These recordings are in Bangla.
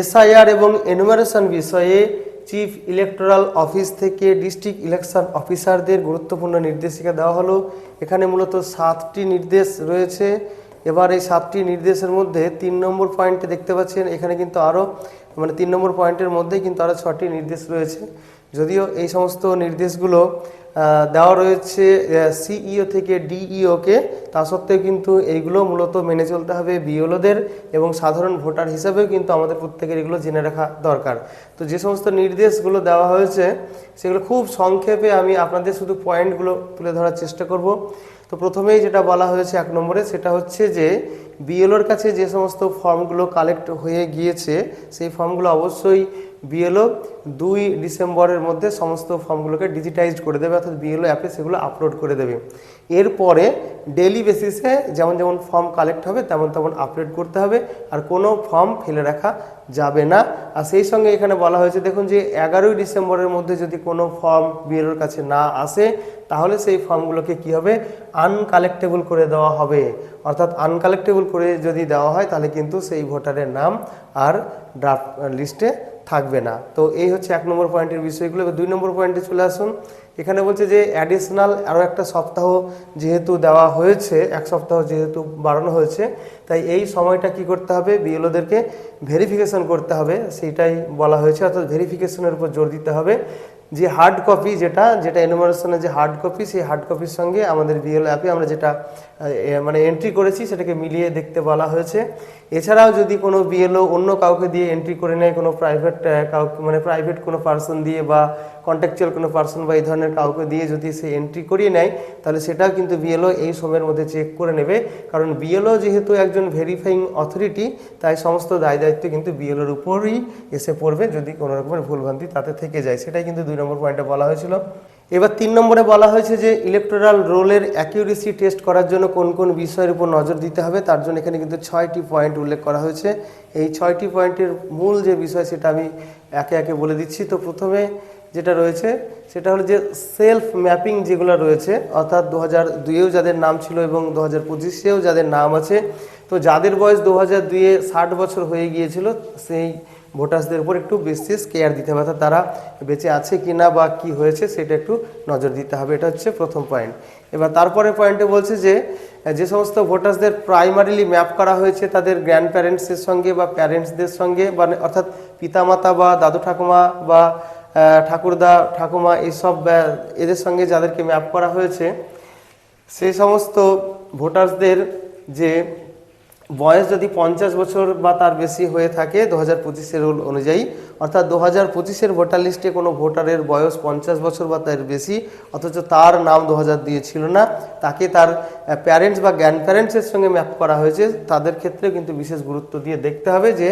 এসআইআর এবং এনুমারেশন বিষয়ে চিফ ইলেকটোরাল অফিস থেকে ডিস্ট্রিক্ট ইলেকশন অফিসারদের গুরুত্বপূর্ণ নির্দেশিকা দেওয়া হলো। এখানে মূলত সাতটি নির্দেশ রয়েছে। এবার এই সাতটি নির্দেশের মধ্যে তিন নম্বর পয়েন্টে দেখতে পাচ্ছেন, এখানে কিন্তু আরও মানে তিন নম্বর পয়েন্টের মধ্যেই কিন্তু আরও ছটি নির্দেশ রয়েছে। যদিও এই সমস্ত নির্দেশগুলো দেওয়া রয়েছে সিইও থেকে ডিইওকে তা সত্ত্বেও কিন্তু এইগুলো মূলত মেনে চলতে হবে বিএলওদের এবং সাধারণ ভোটার হিসাবেও কিন্তু আমাদের প্রত্যেকের এগুলো জেনে রাখা দরকার। তো যে সমস্ত নির্দেশগুলো দেওয়া হয়েছে, সেগুলো খুব সংক্ষেপে আমি আপনাদের শুধু পয়েন্টগুলো তুলে ধরার চেষ্টা করব। তো প্রথমেই যেটা বলা হয়েছে এক নম্বরে, সেটা হচ্ছে যে বিএলওর কাছে যে সমস্ত ফর্মগুলো কালেক্ট হয়ে গিয়েছে, সেই ফর্মগুলো অবশ্যই বিএলও দুই ডিসেম্বরের মধ্যে সমস্ত ফর্মগুলোকে ডিজিটাইজড করে দেবে, অর্থাৎ বিএলও অ্যাপে সেগুলো আপলোড করে দেবে। এরপরে ডেলি বেসিসে যেমন যেমন ফর্ম কালেক্ট হবে, তেমন তেমন আপলোড করতে হবে, আর কোনো ফর্ম ফেলে রাখা যাবে না। আর সেই সঙ্গে এখানে বলা হয়েছে, দেখুন যে এগারোই ডিসেম্বরের মধ্যে যদি কোনো ফর্ম বিএলওর কাছে না আসে, তাহলে সেই ফর্মগুলোকে কি হবে? আনকালেক্টেবল করে দেওয়া হবে। অর্থাৎ আনকালেক্টেবল করে যদি দেওয়া হয়, তাহলে কিন্তু সেই ভোটারের নাম আর ড্রাফট লিস্টে থাকবে না। তো এই হচ্ছে এক নম্বর পয়েন্টের বিষয়গুলো। দুই নম্বর পয়েন্টে চলে আসুন। এখানে বলছে যে অ্যাডিশনাল আরও একটা সপ্তাহ যেহেতু দেওয়া হয়েছে, এক সপ্তাহ যেহেতু বাড়ানো হয়েছে, তাই এই সময়টা কি করতে হবে? বিএলওদেরকে ভেরিফিকেশন করতে হবে। সেইটাই বলা হয়েছে। অর্থাৎ ভেরিফিকেশনের উপর জোর দিতে হবে। যে হার্ড কপি যেটা যেটা এনুমারেশনের যে হার্ড কপি সেই হার্ড কপির সঙ্গে আমাদের বিএল অ্যাপে আমরা যেটা মানে এন্ট্রি করেছি সেটাকে মিলিয়ে দেখতে বলা হয়েছে। এছাড়াও যদি কোনো বিএলও অন্য কাউকে দিয়ে এন্ট্রি করে নেয়, কোনো প্রাইভেট কাউকে মানে প্রাইভেট কোনো পার্সন দিয়ে বা কন্ট্যাকচুয়াল কোনো পার্সন বা এই ধরনের কাউকে দিয়ে যদি সে এন্ট্রি করিয়ে নেয়, তাহলে সেটাও কিন্তু বিএলও এই সময়ের মধ্যে চেক করে নেবে। কারণ বিএলও যেহেতু একজন ভেরিফাইং অথরিটি তাই সমস্ত দায় দায়িত্ব কিন্তু বিএলওর উপরই এসে পড়বে যদি কোনো রকমের ভুলভ্রান্তি তাতে থেকে যায়। সেটাই কিন্তু দুই নম্বর পয়েন্টে বলা হয়েছিল। এবার তিন নম্বরে বলা হয়েছে যে ইলেকটোরাল রোলের অ্যাকিউরেসি টেস্ট করার জন্য কোন কোন বিষয়ের উপর নজর দিতে হবে। তার জন্য এখানে কিন্তু ছয়টি পয়েন্ট উল্লেখ করা হয়েছে। এই ছয়টি পয়েন্টের মূল যে বিষয়, সেটা আমি একে একে বলে দিচ্ছি। তো প্রথমে যেটা রয়েছে, সেটা হলো যে সেলফ ম্যাপিং যেগুলো রয়েছে, অর্থাৎ দু হাজার দুইয়েও যাদের নাম ছিল এবং দু হাজার পঁচিশেও যাদের নাম আছে, তো যাদের বয়স দু হাজার দুইয়ে ষাট বছর হয়ে গিয়েছিল, সেই ভোটার্সদের উপর একটু বিশেষ কেয়ার দিতে হবে, অর্থাৎ তারা বেঁচে আছে কি না বা কি হয়েছে সেটা একটু নজর দিতে হবে, এটা হচ্ছে প্রথম পয়েন্ট এবার তারপরে পয়েন্টে বলছে যে যে সমস্ত ভোটার্সদের প্রাইমারিলি ম্যাপ করা হয়েছে তাদের গ্র্যান্ড প্যারেন্টসের সঙ্গে বা প্যারেন্টসদের সঙ্গে মানে অর্থাৎ পিতামাতা বা দাদু ঠাকুমা বা ঠাকুরদা, ঠাকুমা এইসব এদের সঙ্গে যাদেরকে ম্যাপ করা হয়েছে, সেই সমস্ত ভোটার্সদের যে বয়স যদি পঞ্চাশ বছর বা তার বেশি হয়ে থাকে, দু হাজার পঁচিশের রুল অনুযায়ী, অর্থাৎ দু হাজার পঁচিশের ভোটার লিস্টে কোনো ভোটারের বয়স পঞ্চাশ বছর বা তার বেশি, অথচ তার নাম দু হাজার দিয়ে ছিল না, তাকে তার প্যারেন্টস বা গ্র্যান্ড প্যারেন্টসের সঙ্গে ম্যাপ করা হয়েছে, তাদের ক্ষেত্রে কিন্তু বিশেষ গুরুত্ব দিয়ে দেখতে হবে যে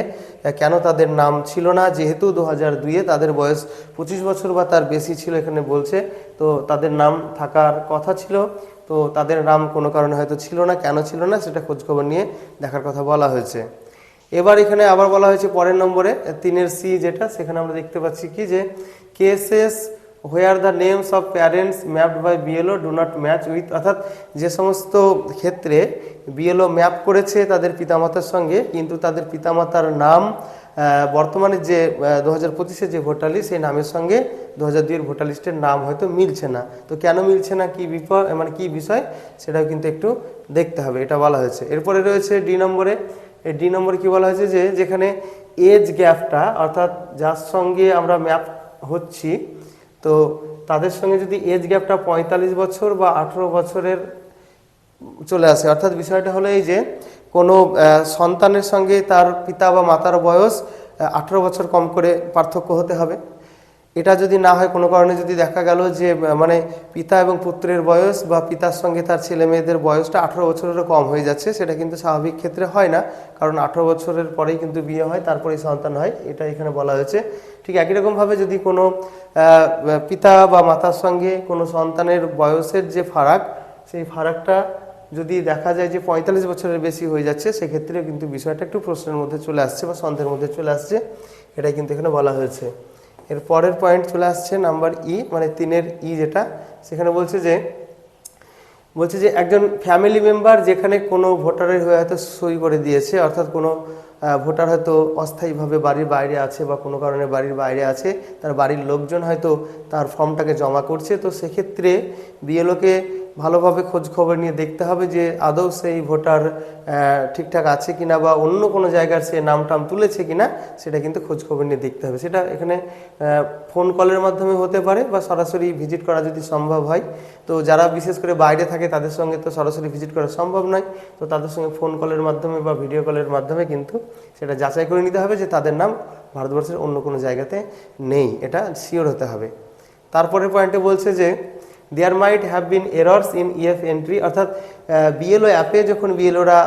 কেন তাদের নাম ছিল না, যেহেতু দু হাজার দুইয়ে তাদের বয়স পঁচিশ বছর বা তার বেশি ছিল এখানে বলছে, তো তাদের নাম থাকার কথা ছিল। তো তাদের নাম কোনো কারণে হয়তো ছিল না, কেন ছিল না, সেটা খোঁজখবর নিয়ে দেখার কথা বলা হয়েছে। এবার এখানে আবার বলা হয়েছে পরের নম্বরে, তিনের সি যেটা, সেখানে আমরা দেখতে পাচ্ছি কি যে, cases where the names of parents mapped by BLO do not match with অর্থাৎ যে সমস্ত ক্ষেত্রে বিএলও ম্যাপ করেছে তাদের পিতামাতার সঙ্গে, কিন্তু তাদের পিতামাতার নাম বর্তমানে যে দু হাজার পঁচিশে যে ভোটার লিস্ট সেই নামের সঙ্গে দু হাজার দুইয়ের ভোটার লিস্টের নাম হয়তো মিলছে না। তো কেন মিলছে না? কি বিপদ মানে কী বিষয়? সেটাও কিন্তু একটু দেখতে হবে, এটা বলা হয়েছে। এরপরে রয়েছে ডি নম্বরে। এই ডি নম্বরে কী বলা হয়েছে যে, যেখানে এজ গ্যাপটা অর্থাৎ যার সঙ্গে আমরা ম্যাপ হচ্ছি, তো তাদের সঙ্গে যদি এজ গ্যাপটা পঁয়তাল্লিশ বছর বা আঠেরো বছরের চলে আসে। অর্থাৎ বিষয়টা হলো এই যে, কোনো সন্তানের সঙ্গে তার পিতা বা মাতার বয়স আঠেরো বছর কম করে পার্থক্য হতে হবে। এটা যদি না হয়, কোনো কারণে যদি দেখা গেল যে মানে পিতা এবং পুত্রের বয়স বা পিতার সঙ্গে তার ছেলে মেয়েদের বয়সটা আঠেরো বছরেরও কম হয়ে যাচ্ছে, সেটা কিন্তু স্বাভাবিক ক্ষেত্রে হয় না। কারণ আঠেরো বছরের পরেই কিন্তু বিয়ে হয়, তারপরেই সন্তান হয়, এটা এখানে বলা হয়েছে। ঠিক একই রকমভাবে যদি কোনো পিতা বা মাতার সঙ্গে কোনো সন্তানের বয়সের যে ফারাক, সেই ফারাকটা যদি দেখা যায় যে পঁয়তাল্লিশ বছরের বেশি হয়ে যাচ্ছে, সেক্ষেত্রে কিন্তু বিষয়টা একটু প্রশ্নের মধ্যে চলে আসছে বা সন্দেহের মধ্যে চলে আসছে। এটাই কিন্তু এখানে বলা হয়েছে। এর পরের পয়েন্ট চলে আসছে নাম্বার ই মানে তিনের ই যেটা, সেখানে বলছে যে বলছে যে একজন ফ্যামিলি মেম্বার যেখানে কোনো ভোটারের হয়ে হয়তো সই করে দিয়েছে, অর্থাৎ কোনো ভোটার হয়তো অস্থায়ীভাবে বাড়ির বাইরে আছে বা কোনো কারণে বাড়ির বাইরে আছে, তার বাড়ির লোকজন হয়তো তার ফর্মটাকে জমা করছে, তো সেক্ষেত্রে বিএলওকে ভালোভাবে খোঁজ খবর নিয়ে দেখতে হবে যে আদৌ সেই ভোটার ঠিকঠাক আছে কিনা বা অন্য কোনো জায়গার সে নাম টাম তুলেছে কিনা, সেটা কিন্তু খোঁজ খবর নিয়ে দেখতে হবে। সেটা এখানে ফোন কলের মাধ্যমে হতে পারে বা সরাসরি ভিজিট করা যদি সম্ভব হয়। তো যারা বিশেষ করে বাইরে থাকে, তাদের সঙ্গে তো সরাসরি ভিজিট করা সম্ভব নয়। তো তাদের সঙ্গে ফোন কলের মাধ্যমে বা ভিডিও কলের মাধ্যমে কিন্তু সেটা যাচাই করে নিতে হবে যে তাদের নাম ভারতবর্ষের অন্য কোনো জায়গাতে নেই। এটা শিওর হতে হবে। তারপরের পয়েন্টে বলছে যে there might have been errors in EF entry অর্থাৎ বিএলও অ্যাপে যখন বিএলওরা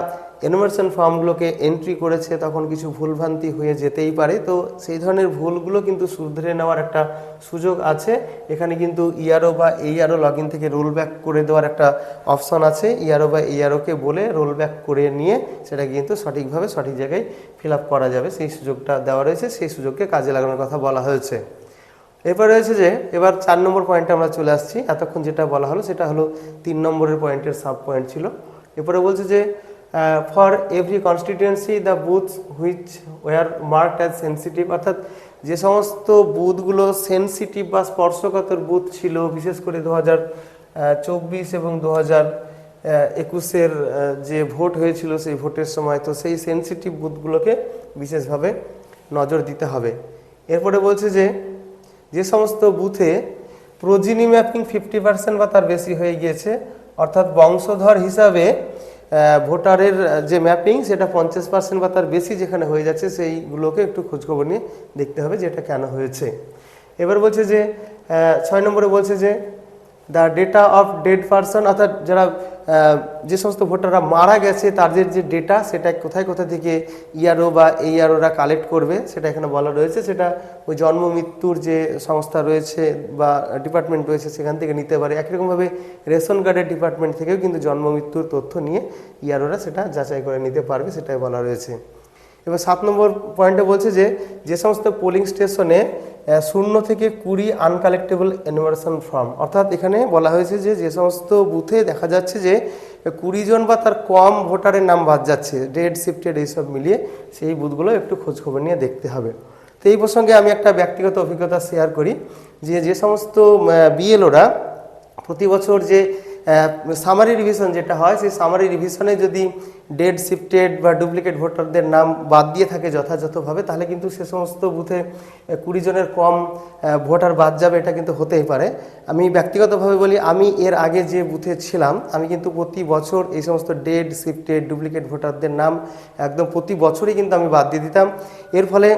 এনুমারেশন ফর্মগুলোকে এন্ট্রি করেছে, তখন কিছু ভুলভ্রান্তি হয়ে যেতেই পারে। তো সেই ধরনের ভুলগুলো কিন্তু শুধরে নেওয়ার একটা সুযোগ আছে। এখানে কিন্তু ইআরও বা এইআরও লগ ইন থেকে রোল ব্যাক করে দেওয়ার একটা অপশন আছে। ইআরও বা এইআরওকে বলে রোল ব্যাক করে নিয়ে সেটা কিন্তু সঠিকভাবে সঠিক জায়গায় ফিল করা যাবে। সেই সুযোগটা দেওয়া রয়েছে। সেই সুযোগকে কাজে লাগানোর কথা বলা হয়েছে। এরপর রয়েছে যে, এবার চার নম্বর পয়েন্টে আমরা চলে আসছি। এতক্ষণ যেটা বলা হলো, সেটা হলো তিন নম্বরের পয়েন্টের সাব পয়েন্ট ছিল। এরপরে বলছে যে for every constituency the booth which were marked as sensitive অর্থাৎ যে সমস্ত বুথগুলো সেন্সিটিভ বা স্পর্শকাতর বুথ ছিল, বিশেষ করে দু হাজার চব্বিশ এবং দু হাজার একুশের যে ভোট হয়েছিল সেই ভোটের সময়, তো সেই সেন্সিটিভ বুথগুলোকে বিশেষভাবে নজর দিতে হবে। এরপরে বলছে যে যে সমস্ত বুথে প্রোজিনি ম্যাপিং ফিফটি পার্সেন্ট বা তার বেশি হয়ে গিয়েছে, অর্থাৎ বংশধর হিসাবে ভোটারের যে ম্যাপিং সেটা পঞ্চাশ পার্সেন্ট বা তার বেশি যেখানে হয়ে যাচ্ছে সেইগুলোকে একটু খোঁজখবর নিয়ে দেখতে হবে যে এটা কেন হয়েছে। এবার বলছে যে ছয় নম্বরে বলছে যে the data of dead person অর্থাৎ যারা যে সমস্ত ভোটাররা মারা গেছে, তাদের যে ডেটা সেটা কোথায় কোথা থেকে ইয়ারও বা এইআরওরা কালেক্ট করবে, সেটা এখানে বলা রয়েছে। সেটা ওই জন্ম মৃত্যুর যে সংস্থা রয়েছে বা ডিপার্টমেন্ট রয়েছে, সেখান থেকে নিতে পারে। একরকমভাবে রেশন কার্ডের ডিপার্টমেন্ট থেকেও কিন্তু জন্ম মৃত্যুর তথ্য নিয়ে ইআরওরা সেটা যাচাই করে নিতে পারবে, সেটাই বলা রয়েছে। এবার সাত নম্বর পয়েন্টে বলছে যে যে সমস্ত পোলিং স্টেশনে শূন্য থেকে কুড়ি আনকালেক্টেবল এনুমারেশন ফর্ম অর্থাৎ এখানে বলা হয়েছে যে যে সমস্ত বুথে দেখা যাচ্ছে যে, কুড়ি জন বা তার কম ভোটারের নাম বাদ যাচ্ছে ডেড শিফটেড এইসব মিলিয়ে সেই বুথগুলো একটু খোঁজখবর নিয়ে দেখতে হবে। তো এই প্রসঙ্গে আমি একটা ব্যক্তিগত অভিজ্ঞতা শেয়ার করি যে যে সমস্ত বিএলওরা প্রতি বছর যে সামারি রিভিশন যেটা হয়, সেই সামারি রিভিশনে যদি ডেড শিফটেড বা ডুপ্লিকেট ভোটারদের নাম বাদ দিয়ে থাকে যথাযথভাবে, তাহলে কিন্তু সে সমস্ত বুথে কুড়ি জনের কম ভোটার বাদ যাবে, এটা কিন্তু হতেই পারে। আমি ব্যক্তিগতভাবে বলি, আমি এর আগে যে বুথে ছিলাম, আমি কিন্তু প্রতি বছর এই সমস্ত ডেড শিফটেড ডুপ্লিকেট ভোটারদের নাম একদম প্রতি বছরই কিন্তু আমি বাদ দিয়ে দিতাম। এর ফলে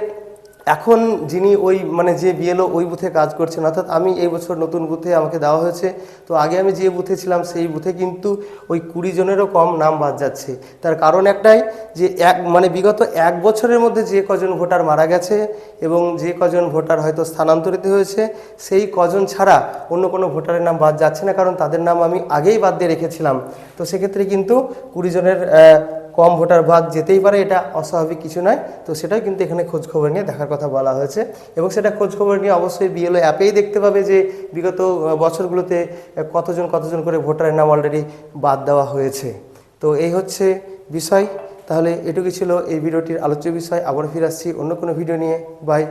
এখন যিনি ওই মানে যে বিএলও ওই বুথে কাজ করছেন, অর্থাৎ আমি এই বছর নতুন বুথে আমাকে দেওয়া হয়েছে, তো আগে আমি যে বুথে ছিলাম, সেই বুথে কিন্তু ওই কুড়ি জনেরও কম নাম বাদ যাচ্ছে। তার কারণ একটাই যে এক মানে বিগত এক বছরের মধ্যে যে কজন ভোটার মারা গেছে এবং যে কজন ভোটার হয়তো স্থানান্তরিত হয়েছে, সেই কজন ছাড়া অন্য কোনো ভোটারের নাম বাদ যাচ্ছে না, কারণ তাদের নাম আমি আগেই বাদ দিয়ে রেখেছিলাম। তো সেক্ষেত্রে কিন্তু কুড়ি জনের কম ভোটার ভাগ যেতেই পারে, এটা অস্বাভাবিক কিছু নয়। তো সেটাও কিন্তু এখানে খোঁজখবর নিয়ে দেখার কথা বলা হয়েছে। এবং সেটা খোঁজখবর নিয়ে অবশ্যই বিএলও অ্যাপেই দেখতে পাবে যে বিগত বছরগুলোতে কতজন কতজন করে ভোটারের নাম অলরেডি বাদ দেওয়া হয়েছে। তো এই হচ্ছে বিষয়। তাহলে এটুকুই ছিল এই ভিডিওটির আলোচ্য বিষয়। আবার ফিরে আসছি অন্য কোনো ভিডিও নিয়ে। বাই